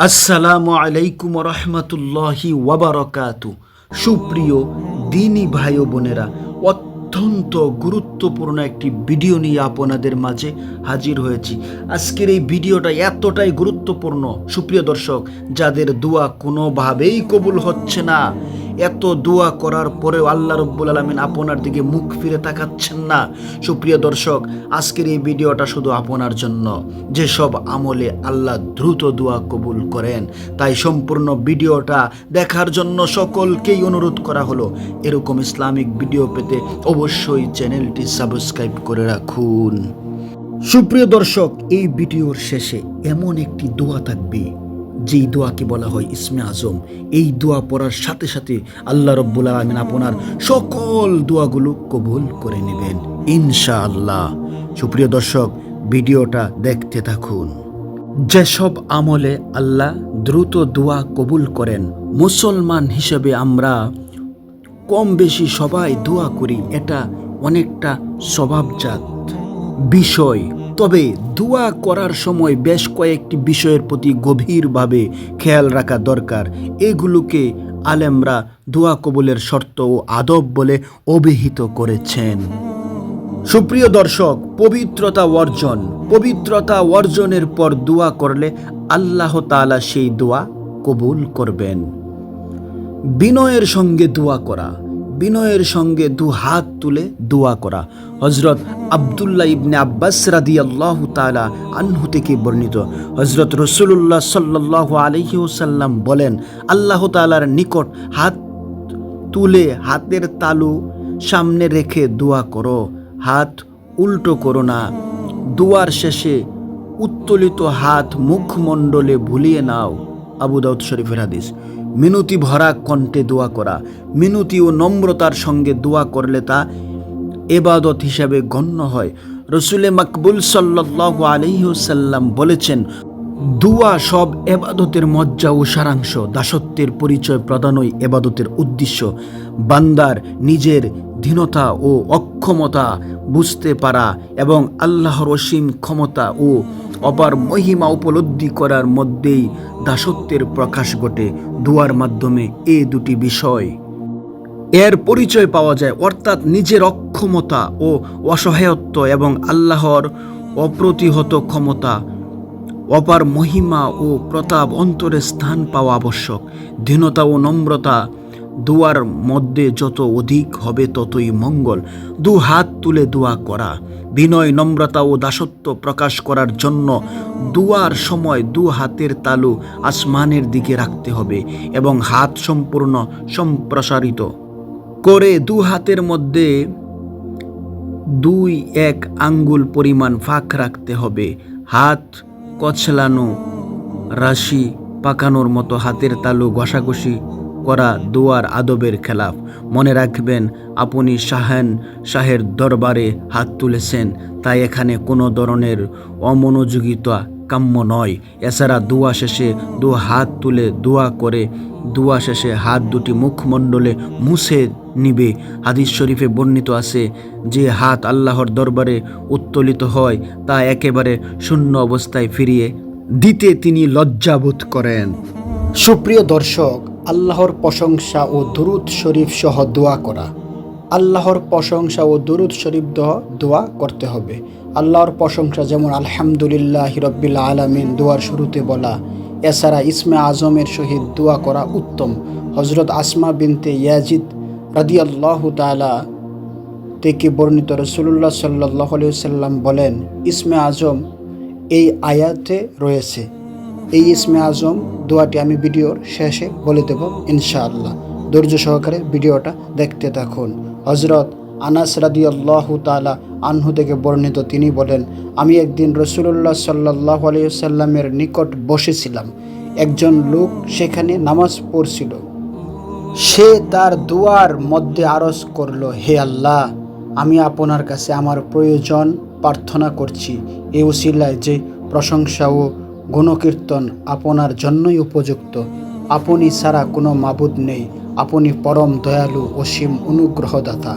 আসসালামু আলাইকুম রহমতুল্লাহি ওয়াবারকাতু। সুপ্রিয় দিনী ভাই বোনেরা, অত্যন্ত গুরুত্বপূর্ণ একটি ভিডিও নিয়ে আপনাদের মাঝে হাজির হয়েছি। আজকের এই ভিডিওটা এতটাই গুরুত্বপূর্ণ, সুপ্রিয় দর্শক, যাদের দোয়া কোনোভাবেই কবুল হচ্ছে না। এত দোয়া করার পরেও আল্লাহ রব্বুল আলমিন আপনার দিকে মুখ ফিরে তাকাচ্ছেন না। সুপ্রিয় দর্শক, আজকের এই ভিডিওটা শুধু আপনার জন্য। যেসব আমলে আল্লাহ দ্রুত দোয়া কবুল করেন, তাই সম্পূর্ণ ভিডিওটা দেখার জন্য সকলকেই অনুরোধ করা হলো। এরকম ইসলামিক ভিডিও পেতে অবশ্যই চ্যানেলটি সাবস্ক্রাইব করে রাখুন। সুপ্রিয় দর্শক, এই ভিডিওর শেষে এমন একটি দোয়া থাকবে যেই দোয়াকে বলা হয় ইসমে আজম, এই দোয়া পড়ার সাথে সাথে আল্লাহ রব্বুল আলমিন আপনার সকল দোয়াগুলো কবুল করে নেবেন, ইনশাআল্লাহ। সুপ্রিয় দর্শক, ভিডিওটা দেখতে থাকুন। যেসব আমলে আল্লাহ দ্রুত দোয়া কবুল করেন, মুসলমান হিসেবে আমরা কম বেশি সবাই দোয়া করি, এটা অনেকটা স্বভাবজাত বিষয়। তবে দোয়া করার সময় বেশ কয়েকটি বিষয়ের প্রতি গভীরভাবে খেয়াল রাখা দরকার। এগুলোকে আলেমরা দোয়া কবুলের শর্ত ও আদব বলে অভিহিত করেছেন। সুপ্রিয় দর্শক, পবিত্রতা অর্জন। পবিত্রতা অর্জনের পর দোয়া করলে আল্লাহ তাআলা সেই দোয়া কবুল করবেন। বিনয়ের সঙ্গে দোয়া করা। বিনয়ের সঙ্গে দু হাত তুলে দোয়া করা। হজরত আবদুল্লাহ ইবনে আব্বাস রাদি আল্লাহ তালা আনহু থেকে বর্ণিত। হজরত রসুল্লাহ সাল্লাহ আলহি ওসাল্লাম বলেন, আল্লাহ তালার নিকট হাত তুলে হাতের তালু সামনে রেখে দোয়া করো। হাত উল্টো করো না। দোয়ার শেষে উত্তোলিত হাত মুখমণ্ডলে ভুলিয়ে নাও। আবু শরীফের হাদিস। মিনতি ভরা কণ্ঠে দোয়া করা, মিনতি ও নম্রতার সঙ্গে দোয়া করলে তা এবাদত হিসাবে গণ্য হয়। রসুলে মাকবুল সাল্লাহ আলহিহসাল্লাম বলেছেন, দুয়া সব এবাদতের মজ্জা ও সারাংশ, দাসত্বের পরিচয় প্রদানই এবাদতের উদ্দেশ্য। বান্দার নিজের ধীনতা ও অক্ষমতা বুঝতে পারা এবং আল্লাহর অসীম ক্ষমতা ও অপার মহিমা উপলব্ধি করার মধ্যেই দাসত্বের প্রকাশ ঘটে দুয়ার মাধ্যমে এ দুটি বিষয়। এর পরিচয় পাওয়া যায় অর্থাৎ নিজের অক্ষমতা ও অসহায়ত্ব এবং আল্লাহর অপ্রতিহত ক্ষমতা। অপার মহিমা ও প্রতাপ অন্তরে স্থান পাওয়া আবশ্যক। দীনতা ও নম্রতা দুয়ার মধ্যে যত অধিক হবে ততই মঙ্গল। দু হাত তুলে দোয়া করা, বিনয় নম্রতা ও দাসত্ব প্রকাশ করার জন্য দুয়ার সময় দু হাতের তালু আসমানের দিকে রাখতে হবে এবং হাত সম্পূর্ণ সম্প্রসারিত। করে দু হাতের মধ্যে দুই এক আঙ্গুল পরিমাণ ফাঁক রাখতে হবে। হাত কছলানো রাশি পাকানোর মতো হাতের তালু ঘষাঘষি করা দুয়ার আদবের খেলাফ। মনে রাখবেন, আপনি শাহেন শাহের দরবারে হাত তুলেছেন, তাই এখানে কোনো ধরনের অমনোযোগিতা কাম্য নয়। এছাড়া দোয়া শেষে দু হাত তুলে দোয়া করে, দোয়া শেষে হাত দুটি মুখমণ্ডলে মুছে নিবে। হাদিস শরীফে বর্ণিত আছে, যে হাত আল্লাহর দরবারে উত্তোলিত হয়, তা একেবারে শূন্য অবস্থায় ফিরিয়ে দিতে তিনি লজ্জাবোধ করেন। সুপ্রিয় দর্শক আল্লাহর প্রশংসা ও দুরুদ শরীফ সহ দোয়া করা। আল্লাহর প্রশংসা ও দুরুদ শরীফ দ- দোয়া করতে হবে। আল্লাহর প্রশংসা যেমন আলহামদুলিল্লাহ হিরব্বিল আলমিন দোয়ার শুরুতে বলা, এছাড়া ইসমে আজমের সহিত দোয়া করা উত্তম। হজরত আসমা বিনতে ইয়াজিদ রাদি আল্লাহ তালা থেকে বর্ণিত রসুল্লাহ সাল্লাহ সাল্লাম বলেন, ইসমে আজম এই আয়াতে রয়েছে এই ইসমে আজম দোয়াটি আমি ভিডিওর শেষে বলে দেব, ইনশাআল্লাহ। ধৈর্য সহকারে ভিডিওটা দেখতে থাকুন। হজরত আনাস রাদি আল্লাহ তালা আনহু থেকে বর্ণিত তিনি বলেন, আমি একদিন রসুল্লাহ সাল্লাহ আলিয়াল্লামের নিকট বসেছিলাম। একজন লোক সেখানে নামাজ পড়ছিল। সে তার দুয়ার মধ্যে আরজ করল, হে আল্লাহ, আমি আপনার কাছে আমার প্রয়োজন প্রার্থনা করছি। এ উসিলায় যে প্রশংসা ও গুণকীর্তন আপনার জন্যই উপযুক্ত। আপনি ছাড়া কোনো মাবুদ নেই। আপনি পরম দয়ালু অসীম অনুগ্রহদাতা।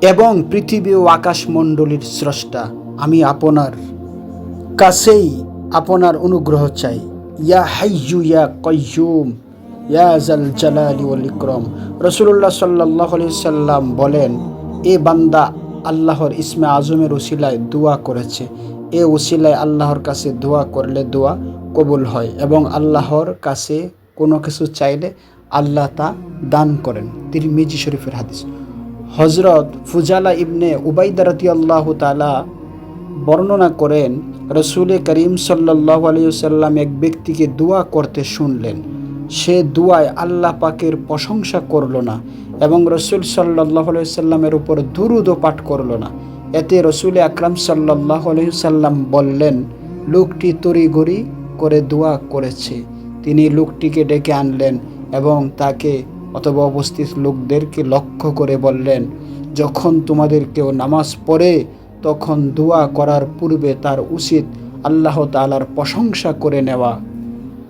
এবং পৃথিবী ও আকাশমণ্ডলীর স্রষ্টা। আমি আপনার কাছেই আপনার অনুগ্রহ চাই। ইয়া হাইয়ু ইয়া কয়ুম ইয়া জাল জালালি ওয়াল ইকরাম। রসুল্লাহ সাল্লাহ সাল্লাম বলেন, এ বান্দা আল্লাহর ইসমে আজমের উসিলায় দোয়া করেছে। এ উসিলায় আল্লাহর কাছে দোয়া করলে দোয়া কবুল হয় এবং আল্লাহর কাছে কোনো কিছু চাইলে আল্লাহ তা দান করেন। তিনি তিরমিজি শরীফের হাদিস। হজরত ফুজালা ইবনে উবাইদারতি আল্লাহ তালা বর্ণনা করেন, রসুল করিম সাল্লাহ আলিয়াল্লাম এক ব্যক্তিকে দোয়া করতে শুনলেন। সে দুয়ায় আল্লাহ পাকের প্রশংসা করল না এবং রসুল সাল্লাহ সাল্লামের উপর দুরুদও পাঠ করল না। এতে রসুল আকরাম সাল্লাহ সাল্লাম বললেন, লোকটি তড়িঘড়ি করে দোয়া করেছে। তিনি লোকটিকে ডেকে আনলেন এবং তাকে অথবা উপস্থিত লোকদেরকে লক্ষ্য করে বললেন, যখন তোমাদের কেউ নামাজ পড়ে, তখন দোয়া করার পূর্বে তার উচিত আল্লাহ তালার প্রশংসা করে নেওয়া।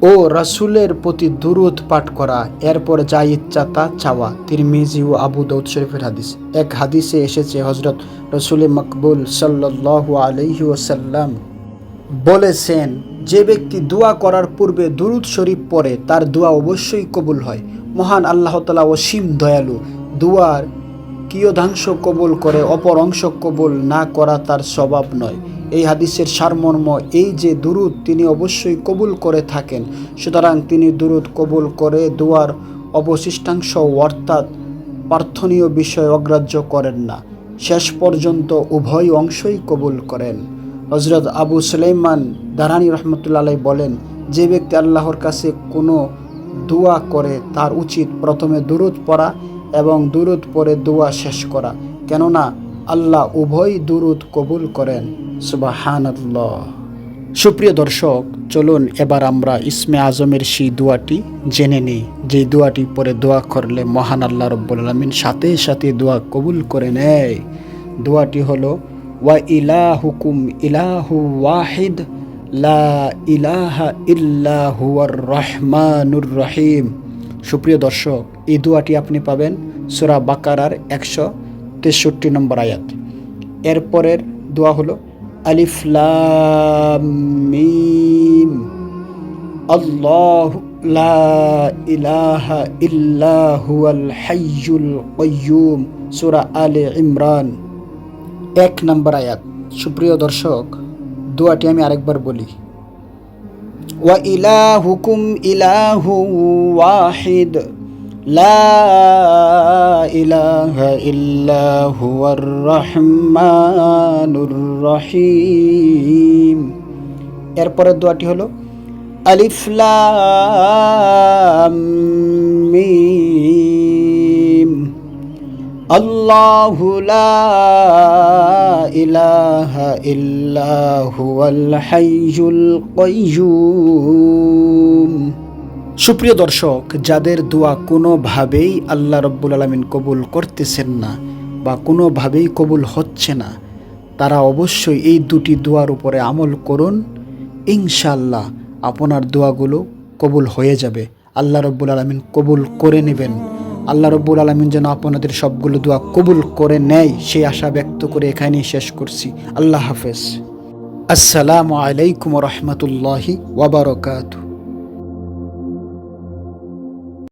ও রাসুলের প্রতি দুরুদ পাঠ করা, এরপর যা ইচ্ছা তা চাওয়া। তিরমিজি ও আবু দৌদ শরীফের হাদিস। এক হাদিসে এসেছে হজরত রসুল মকবুল সাল্লাহ আলহি ওসাল্লাম বলেছেন, যে ব্যক্তি দোয়া করার পূর্বে দুরুদ শরীফ পড়ে, তার দোয়া অবশ্যই কবুল হয়। মহান আল্লাহ তালা অসীম দয়ালু। দুয়ার কিয়ধাংশ কবুল করে, অপর অংশ কবুল না করা তার স্বভাব নয়। এই হাদিসের সারমর্ম এই যে দুরুদ তিনি অবশ্যই কবুল করে থাকেন। সুতরাং তিনি দুরুদ কবুল করে দুয়ার অবশিষ্টাংশ অর্থাৎ প্রার্থনীয় বিষয় অগ্রাহ্য করেন না। শেষ পর্যন্ত উভয় অংশই কবুল করেন। হজরত আবু সুলাইমান দারানি রহমতুল্লাহ বলেন, যে ব্যক্তি আল্লাহর কাছে কোনো দোয়া করে, তার উচিত প্রথমে দুরুদ পড়া এবং দুরুদ পরে দোয়া শেষ করা। কেননা আল্লাহ উভয় দুরুদ কবুল করেন। সুবাহানাল্লাহ। সুপ্রিয় দর্শক, চলুন এবার আমরা ইসমে আজমের সেই দোয়াটি জেনে নিই। যে দোয়াটি পরে দোয়া করলে মহান আল্লাহ রব্বুল আলমিন সাথে সাথে দোয়া কবুল করে নেয়। দোয়াটি হলো, ওয়া ইলাহুকুম ইলাহু ওয়াহিদ, লা ইলাহা ইল্লাহু আর রহমানুর রহিম। সুপ্রিয় দর্শক, এই দোয়াটি আপনি পাবেন সুরা বাকারার একশো তেষট্টি নম্বর আয়াত। এরপরের দোয়া হলো, আলিফ লাম মিম। আল্লাহ লা ইলাহা আলে ইমরান। এক নম্বর আয়াত। সুপ্রিয় দর্শক, দোয়াটি আমি আরেকবার বলি। ওয়া ইলাহুকুম ইলাহু ওয়াহিদ। লা ইলাহা ইল্লা হুয়ার রহমানুর রহিম। এরপরের দোয়াটি হলো, আলিফ মিম। আল্লাহু লা ইলাহা ইল্লা হুয়াল হাইয়ুল কাইয়্যুম সুপ্রিয় দর্শক, যাদের দোয়া কোনোভাবেই আল্লাহ রব্বুল আলমিন কবুল করতেছেন না বা কোনোভাবেই কবুল হচ্ছে না, তারা অবশ্যই এই দুটি দোয়ার উপরে আমল করুন। ইনশাল্লাহ আপনার দোয়াগুলো কবুল হয়ে যাবে। আল্লাহ রব্বুল আলমিন কবুল করে নেবেন। আল্লাহ রব্বুল আলমিন যেন আপনাদের সবগুলো দোয়া কবুল করে নেয়, সেই আশা ব্যক্ত করে এখানেই শেষ করছি। আল্লাহ হাফেজ। আসসালামু আলাইকুম রহমতুল্লাহি ওয়াবারকাতু